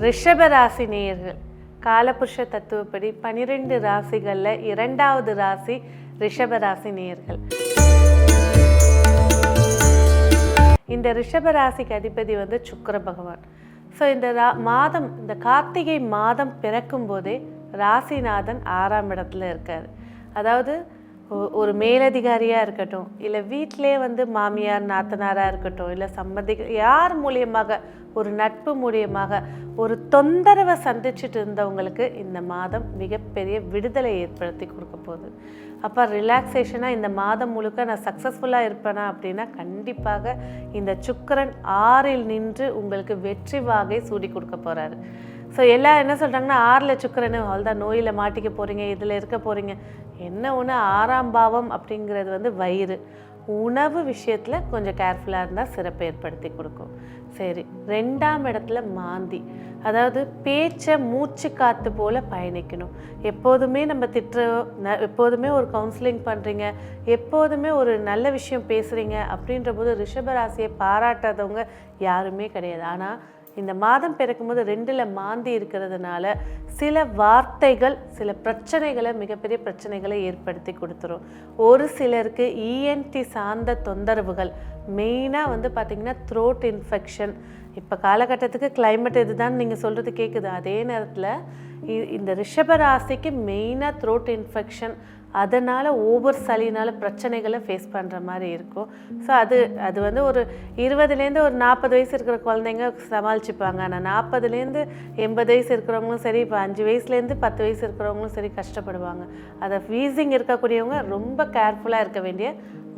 ரிஷபராசி நேயர்கள் காலபுருஷ தத்துவப்படி பனிரெண்டு ராசிகளில் இரண்டாவது ராசி ரிஷபராசி நேயர்கள் இந்த ரிஷபராசிக்கு அதிபதி வந்து சுக்கர பகவான். ஸோ இந்த ரா மாதம் இந்த கார்த்திகை மாதம் பிறக்கும் போதே ராசிநாதன் ஆறாம் இடத்துல இருக்கார். அதாவது ஒரு மேலதிகாரியாக இருக்கட்டும் இல்லை வீட்டிலே வந்து மாமியார் நாத்தனாராக இருக்கட்டும் இல்லை சம்பந்தி யார் மூலியமாக ஒரு நட்பு மூலியமாக ஒரு தொந்தரவை சந்திச்சுட்டு இருந்தவங்களுக்கு இந்த மாதம் மிகப்பெரிய விடுதலை ஏற்படுத்தி கொடுக்க போகுது. அப்போ ரிலாக்ஸேஷனாக இந்த மாதம் முழுக்க நான் சக்ஸஸ்ஃபுல்லாக இருப்பேனா அப்படின்னா கண்டிப்பாக இந்த சுக்கரன் ஆறில் நின்று உங்களுக்கு வெற்றி வாகை சூடி கொடுக்க போகிறாரு ஸோ எல்லாம் என்ன சொல்கிறாங்கன்னா ஆறில் சுக்கரனு அவள் தான் நோயில் மாட்டிக்க போகிறீங்க இதில் இருக்க போகிறீங்க என்ன ஒன்று ஆறாம் பாவம் அப்படிங்கிறது வந்து வயிறு. உணவு விஷயத்தில் கொஞ்சம் கேர்ஃபுல்லாக இருந்தால் சிறப்பு ஏற்படுத்தி கொடுக்கும். சரி ரெண்டாம் இடத்துல மாந்தி. அதாவது பேச்சை மூச்சு காற்று போல் பயணிக்கணும். எப்போதுமே நம்ம திட்டுற ந- எப்போதுமே ஒரு கவுன்சிலிங் பண்ணுறீங்க எப்போதுமே ஒரு நல்ல விஷயம் பேசுகிறீங்க அப்படின்ற போது ரிஷபராசியை பாராட்டாதவங்க யாருமே கிடையாது. ஆனால் இந்த மாதம் பிறக்கும்போது ரெண்டில் மாந்தி இருக்கிறதுனால சில வார்த்தைகள் சில பிரச்சனைகளை மிகப்பெரிய பிரச்சனைகளை ஏற்படுத்தி கொடுத்துரும். ஒரு சிலருக்கு இஎன்டி சார்ந்த தொந்தரவுகள் மெயினாக வந்து பார்த்திங்கன்னா த்ரோட் இன்ஃபெக்ஷன் இப்போ காலகட்டத்துக்கு கிளைமேட் இதுதான் நீங்கள் சொல்கிறது கேட்குது அதே நேரத்தில் இ- இந்த ரிஷப ராசிக்கு மெயினாக த்ரோட் இன்ஃபெக்ஷன் அதனால் ஓவர் சளினால் பிரச்சனைகளை ஃபேஸ் பண்ணுற மாதிரி இருக்கும். ஸோ அது அது வந்து ஒரு இருபதுலேருந்து ஒரு நாற்பது வயசு இருக்கிற குழந்தைங்க சமாளிச்சுப்பாங்க. ஆனால் நாற்பதுலேருந்து எண்பது வயசு இருக்கிறவங்களும் சரி இப்போ அஞ்சு வயசுலேருந்து பத்து வயசு இருக்கிறவங்களும் சரி கஷ்டப்படுவாங்க. அதை ஃபீஸிங் இருக்கக்கூடியவங்க ரொம்ப கேர்ஃபுல்லாக இருக்க வேண்டிய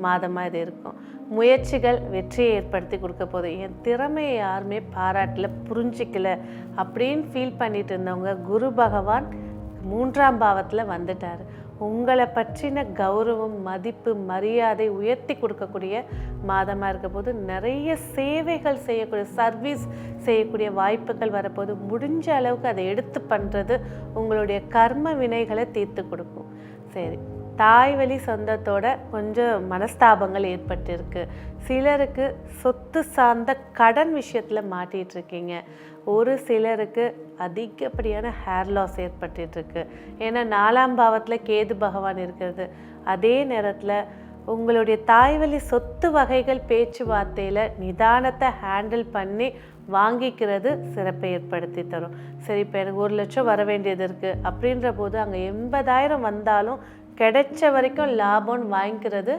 மாதமாக இது இருக்கும். முயற்சிகள் வெற்றியை ஏற்படுத்தி கொடுக்க போகுது. என் திறமையை யாருமே பாராட்டல புரிஞ்சிக்கல அப்படின்னு ஃபீல் பண்ணிட்டு இருந்தவங்க குரு பகவான் மூன்றாம் பாவத்தில் வந்துட்டார். உங்களை பற்றின கௌரவம் மதிப்பு மரியாதை உயர்த்தி கொடுக்கக்கூடிய மாதமாக இருக்க போது நிறைய சேவைகள் செய்யக்கூடிய சர்வீஸ் செய்யக்கூடிய வாய்ப்புகள் வரப்போது முடிஞ்ச அளவுக்கு அதை எடுத்து பண்ணுறது உங்களுடைய கர்ம வினைகளை தீர்த்து கொடுக்கும். சரி. தாய் வழி சொந்தத்தோட கொஞ்சம் மனஸ்தாபங்கள் ஏற்பட்டிருக்கு. சிலருக்கு சொத்து சார்ந்த கடன் விஷயத்தில் மாட்டிகிட்ருக்கீங்க ஒரு சிலருக்கு அதிகப்படியான ஹேர் லாஸ் ஏற்பட்டுருக்கு ஏன்னா நாலாம் பாவத்தில் கேது பகவான் இருக்கிறது. அதே நேரத்தில் உங்களுடைய தாய்வழி சொத்து வகைகள் பேச்சுவார்த்தையில் நிதானத்தை ஹேண்டில் பண்ணி வாங்கிக்கிறது சிறப்பை ஏற்படுத்தி தரும். சரி இப்போ எனக்கு ஒரு லட்சம் வர வேண்டியது இருக்குது அப்படின்ற போது அங்கே எண்பதாயிரம் வந்தாலும் கிடைச்ச வரைக்கும் லாபம்னு வாங்கிக்கிறது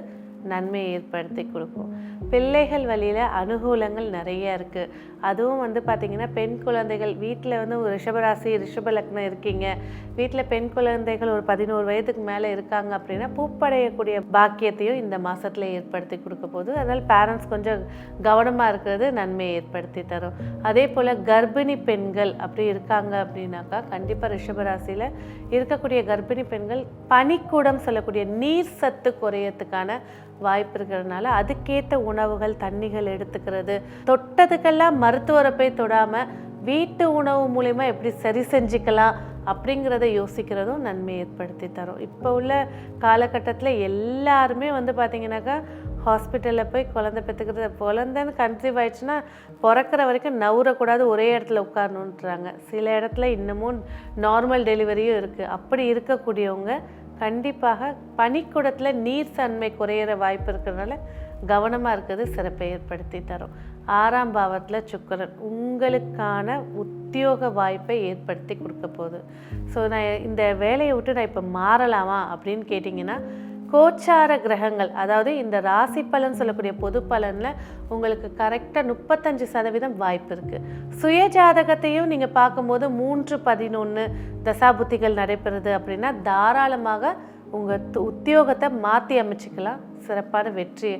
நன்மையை ஏற்படுத்தி கொடுக்கும். பிள்ளைகள் வழியில் அனுகூலங்கள் நிறைய இருக்குது அதுவும் வந்து பார்த்திங்கன்னா பெண் குழந்தைகள் வீட்டில் வந்து ஒரு ரிஷபராசி ரிஷப லக்னம் இருக்கீங்க. வீட்டில் பெண் குழந்தைகள் ஒரு பதினோரு வயதுக்கு மேலே இருக்காங்க அப்படின்னா பூப்படையக்கூடிய பாக்கியத்தையும் இந்த மாதத்தில் ஏற்படுத்தி கொடுக்க போது அதனால் பேரண்ட்ஸ் கொஞ்சம் கவனமாக இருக்கிறது நன்மையை ஏற்படுத்தி தரும். அதே போல் கர்ப்பிணி பெண்கள் அப்படி இருக்காங்க அப்படின்னாக்கா கண்டிப்பாக ரிஷபராசியில் இருக்கக்கூடிய கர்ப்பிணி பெண்கள் பனிக்கூடம் சொல்லக்கூடிய நீர் சத்து குறையத்துக்கான வாய்ப்பு இருக்கிறதுனால அதுக்கேற்ற உணவுகள் தண்ணிகள் எடுத்துக்கிறது. தொட்டதுக்கெல்லாம் மருத்துவரை போய் தொடாமல் வீட்டு உணவு மூலிமா எப்படி சரி செஞ்சுக்கலாம் அப்படிங்கிறத யோசிக்கிறதும் நன்மை ஏற்படுத்தி தரும். இப்போ உள்ள காலகட்டத்தில் எல்லாருமே வந்து பார்த்திங்கனாக்கா ஹாஸ்பிட்டலில் போய் குழந்தை பெற்றுக்கிறது குழந்தைன்னு கன்சீவ் ஆயிடுச்சுன்னா பிறக்கிற வரைக்கும் நவுறக்கூடாது ஒரே இடத்துல உட்காரணுன்றாங்க. சில இடத்துல இன்னமும் நார்மல் டெலிவரியும் இருக்குது அப்படி இருக்கக்கூடியவங்க கண்டிப்பாக பனிக்கூடத்தில் நீர் தன்மை குறையிற வாய்ப்பு இருக்கிறதுனால கவனமாக இருக்கிறது சிறப்பை ஏற்படுத்தி தரும். ஆறாம் பாவத்தில் சுக்கரன் உங்களுக்கான உத்தியோக வாய்ப்பை ஏற்படுத்தி கொடுக்க போகுது. ஸோ நான் இந்த வேலையை விட்டு நான் இப்போ மாறலாமா அப்படின்னு கேட்டிங்கன்னா கோச்சார கிரகங்கள் அதாவது இந்த ராசி பலன் சொல்லக்கூடிய பொது பலனில் உங்களுக்கு கரெக்டாக முப்பத்தஞ்சு சதவீதம் வாய்ப்பு இருக்குது சுய ஜாதகத்தையும் நீங்கள் பார்க்கும்போது மூன்று பதினொன்று தசாபுத்திகள் நடைபெறுது அப்படின்னா தாராளமாக உங்கள் உத்தியோகத்தை மாற்றி அமைச்சிக்கலாம். சிறப்பான வெற்றி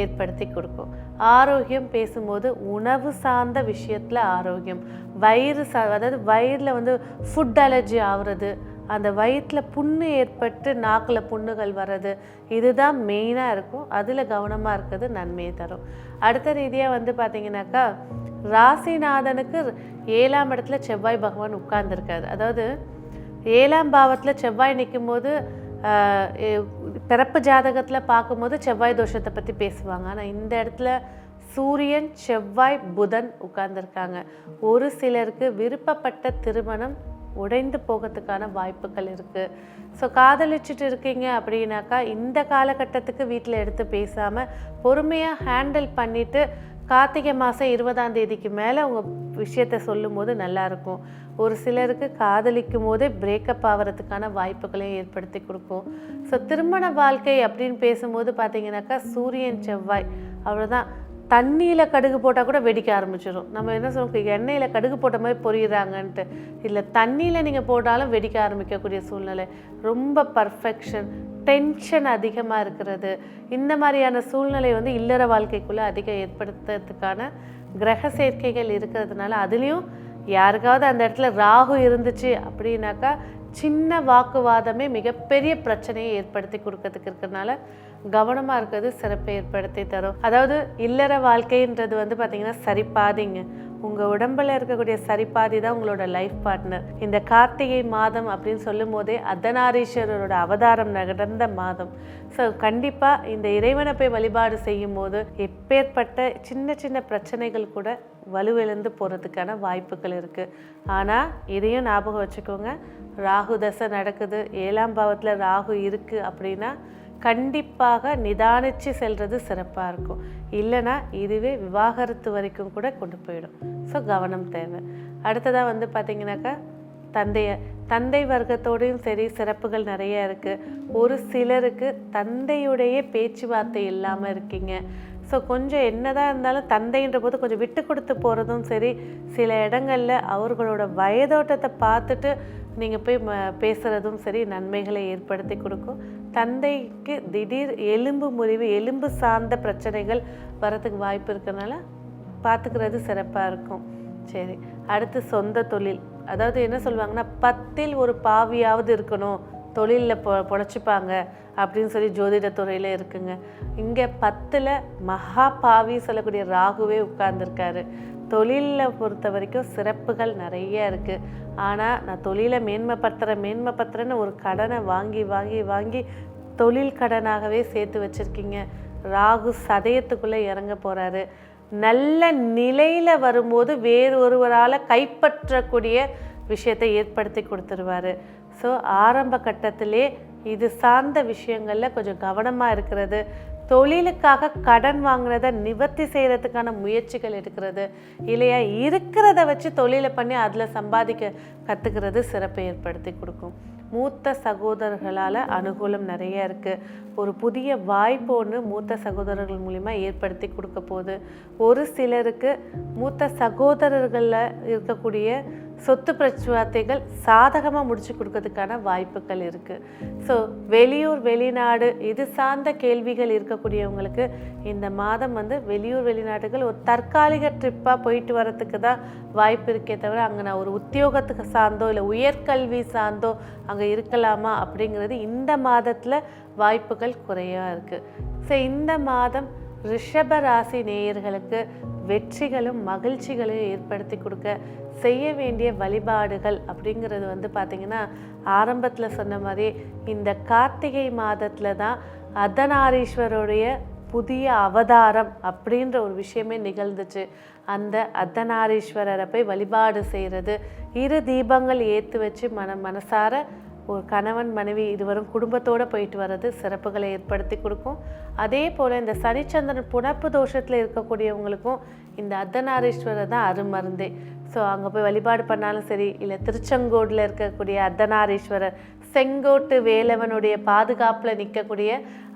ஏற்படுத்தி கொடுக்கும். ஆரோக்கியம் பேசும்போது உணவு சார்ந்த விஷயத்தில் ஆரோக்கியம். வயிறு சா அதாவது வயிறில் வந்து ஃபுட் அலர்ஜி ஆகுறது அந்த வயிற்றில் புண்ணு ஏற்பட்டு நாக்கில் புண்ணுகள் வர்றது இதுதான் மெயினாக இருக்கும். அதில் கவனமாக இருக்கிறது நன்மையை தரும். அடுத்த ரீதியாக வந்து பார்த்தீங்கன்னாக்கா ராசிநாதனுக்கு ஏழாம் இடத்துல செவ்வாய் பகவான் உட்கார்ந்துருக்காரு. அதாவது ஏழாம் பாவத்தில் செவ்வாய் நிற்கும் போது பிறப்பு ஜாதகத்தில் பார்க்கும்போது செவ்வாய் தோஷத்தை பற்றி பேசுவாங்க. ஆனால் இந்த இடத்துல சூரியன் செவ்வாய் புதன் உட்கார்ந்துருக்காங்க. ஒரு சிலருக்கு விருப்பப்பட்ட திருமணம் உடைந்து போகிறதுக்கான வாய்ப்புகள் இருக்குது ஸோ காதலிச்சுட்டு இருக்கீங்க அப்படின்னாக்கா இந்த காலகட்டத்துக்கு வீட்டில் எடுத்து பேசாமல் பொறுமையாக ஹேண்டில் பண்ணிவிட்டு கார்த்திகை மாதம் இருபதாம் தேதிக்கு மேலே உங்கள் விஷயத்த சொல்லும்போது நல்லாயிருக்கும் ஒரு சிலருக்கு காதலிக்கும் போதே பிரேக்கப் ஆகிறதுக்கான வாய்ப்புகளையும் ஏற்படுத்தி கொடுக்கும். ஸோ திருமண வாழ்க்கை அப்படின்னு பேசும்போது பார்த்தீங்கன்னாக்கா சூரியன் செவ்வாய் அவ்வளோதான் தண்ணியில் கடுகு போட்டால் கூட வெடிக்க ஆரம்பிச்சிடும் நம்ம என்ன சொல்லுவோம் எண்ணெயில் கடுகு போட்ட மாதிரி பொரியிறாங்கன்ட்டு. இல்லை தண்ணியில் நீங்கள் போட்டாலும் வெடிக்க ஆரம்பிக்கக்கூடிய சூழ்நிலை. ரொம்ப பர்ஃபெக்ஷன் டென்ஷன் அதிகமாக இருக்கிறது. இந்த மாதிரியான சூழ்நிலை வந்து இல்லற வாழ்க்கைக்குள்ளே அதிகம் ஏற்படுத்துறதுக்கான கிரக சேர்க்கைகள் இருக்கிறதுனால அதுலேயும் யாருக்காவது அந்த இடத்துல ராகு இருந்துச்சு அப்படின்னாக்கா சின்ன வாக்குவாதமே மிகப்பெரிய பிரச்சனையை ஏற்படுத்தி கொடுக்கறதுக்கு இருக்கிறதுனால கவனமாக இருக்கிறது சிறப்பை ஏற்படுத்தி தரும். அதாவது இல்லற வாழ்க்கைன்றது வந்து பார்த்திங்கன்னா சரிபாதிங்க. உங்கள் உடம்பில் இருக்கக்கூடிய சரிபாதி தான் உங்களோட லைஃப் பார்ட்னர் இந்த கார்த்திகை மாதம் அப்படின்னு சொல்லும் போதே அர்த்தநாரீஸ்வரரோட அவதாரம் நடந்த மாதம். ஸோ கண்டிப்பாக இந்த இறைவனை போய் வழிபாடு செய்யும் போது எப்பேற்பட்ட சின்ன சின்ன பிரச்சனைகள் கூட வலுவிழந்து போகிறதுக்கான வாய்ப்புகள் இருக்குது ஆனால் இதையும் ஞாபகம் வச்சுக்கோங்க. ராகு தசை நடக்குது. ஏழாம் பாவத்தில் ராகு இருக்குது அப்படின்னா கண்டிப்பாக நிதானித்து செல்வது சிறப்பாக இருக்கும். இல்லைன்னா இதுவே விவாகரத்து வரைக்கும் கூட கொண்டு போயிடும். ஸோ கவனம் தேவை. அடுத்ததாக வந்து பார்த்திங்கனாக்கா தந்தைய தந்தை வர்க்கத்தோடையும் சரி சிறப்புகள் நிறைய இருக்குது ஒரு சிலருக்கு தந்தையுடைய பேச்சுவார்த்தை இல்லாமல் இருக்கீங்க. ஸோ கொஞ்சம் என்னதான் இருந்தாலும் தந்தைன்ற போது கொஞ்சம் விட்டு கொடுத்து போகிறதும் சரி சில இடங்களில் அவர்களோட வயதோட்டத்தை பார்த்துட்டு நீங்கள் போய் ம பேசுகிறதும் சரி நன்மைகளை ஏற்படுத்தி கொடுக்கும். தந்தைக்கு திடீர் எலும்பு முறிவு எலும்பு சார்ந்த பிரச்சனைகள் வரதுக்கு வாய்ப்பு இருக்கிறனால பார்த்துக்கிறது சிறப்பாக இருக்கும். சரி அடுத்து சொந்த தொழில். அதாவது என்ன சொல்லுவாங்கன்னா பத்தில் ஒரு பாவியாவது இருக்கணும் தொழிலில் பொ பொழைச்சிப்பாங்க அப்படின்னு சொல்லி ஜோதிடத்துறையில் இருக்குங்க. இங்கே பத்தில் மகா பாவி சொல்லக்கூடிய ராகுவே உட்கார்ந்துருக்காரு. தொழிலில் பொறுத்த வரைக்கும் சிறப்புகள் நிறைய இருக்குது ஆனால் நான் தொழிலை மேன்மைப்படுத்துகிறேன் மேன்மைப்படுத்துகிறேன்னு ஒரு கடனை வாங்கி வாங்கி வாங்கி தொழில் கடனாகவே சேர்த்து வச்சுருக்கீங்க. ராகு சதயத்துக்குள்ளே இறங்க போகிறாரு நல்ல நிலையில் வரும்போது வேறு ஒருவரால் கைப்பற்றக்கூடிய விஷயத்தை ஏற்படுத்தி கொடுத்துருவாரு. ஸோ ஆரம்ப கட்டத்திலே இது சார்ந்த விஷயங்களில் கொஞ்சம் கவனமாக இருக்கிறது. தொழிலுக்காக கடன் வாங்கினதை நிவர்த்தி செய்கிறதுக்கான முயற்சிகள் எடுக்கிறது. இல்லையா? இருக்கிறத வச்சு தொழிலை பண்ணி அதில் சம்பாதிக்க கற்றுக்கிறது சிறப்பை ஏற்படுத்தி கொடுக்கும். மூத்த சகோதரர்களால் அனுகூலம் நிறைய இருக்குது ஒரு புதிய வாய்ப்பு ஒன்று மூத்த சகோதரர்கள் மூலிமா ஏற்படுத்தி கொடுக்க போகுது. ஒரு சிலருக்கு மூத்த சகோதரர்களில் இருக்கக்கூடிய சொத்து பிரச்சுவார்த்தைகள் சாதகமாக முடிச்சு கொடுக்கறதுக்கான வாய்ப்புகள் இருக்குது ஸோ வெளியூர் வெளிநாடு இது சார்ந்த கேள்விகள் இருக்கக்கூடியவங்களுக்கு இந்த மாதம் வந்து வெளியூர் வெளிநாடுகள் ஒரு தற்காலிக ட்ரிப்பாக போயிட்டு வரத்துக்கு தான் வாய்ப்பு இருக்கே தவிர அங்கே நான் ஒரு உத்தியோகத்துக்கு சார்ந்தோ இல்லை உயர்கல்வி சார்ந்தோ அங்கே இருக்கலாமா அப்படிங்கிறது இந்த மாதத்தில் வாய்ப்புகள் குறையாக இருக்குது ஸோ இந்த மாதம் ரிஷப ராசி நேயர்களுக்கு வெற்றிகளும் மகிழ்ச்சிகளையும் ஏற்படுத்தி கொடுக்க செய்ய வேண்டிய வழிபாடுகள் அப்படிங்கிறது வந்து பார்த்திங்கன்னா ஆரம்பத்தில் சொன்ன மாதிரி இந்த கார்த்திகை மாதத்தில் தான் அர்த்தநாரீஸ்வருடைய புதிய அவதாரம் அப்படின்ற ஒரு விஷயமே நிகழ்ந்துச்சு. அந்த அர்த்தநாரீஸ்வரரை போய் வழிபாடு செய்கிறது இரு தீபங்கள் ஏற்று வச்சு மன மனசார ஒரு கணவன் மனைவி இருவரும் குடும்பத்தோடு போயிட்டு வர்றது சிறப்புகளை ஏற்படுத்தி கொடுக்கும். அதே போல் இந்த சனிச்சந்திரன் புணப்பு தோஷத்தில் இருக்கக்கூடியவங்களுக்கும் இந்த அர்த்தநாரீஸ்வரர் தான் அருமருந்தே. ஸோ அங்கே போய் வழிபாடு பண்ணாலும் சரி இல்லை திருச்செங்கோடில் இருக்கக்கூடிய அர்த்தநாரீஸ்வரர் செங்கோட்டு வேலவனுடைய பாதுகாப்பில் நிற்கக்கூடிய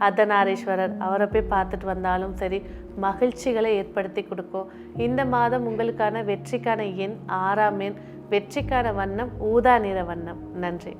அர்த்தநாரீஸ்வரர் அவரை போய் பார்த்துட்டு வந்தாலும் சரி மகிழ்ச்சிகளை ஏற்படுத்தி கொடுக்கும். இந்த மாதம் உங்களுக்கான வெற்றிக்கான எண் ஆறாம் எண். வெற்றிக்கான வண்ணம் ஊதா நிற வண்ணம். நன்றி.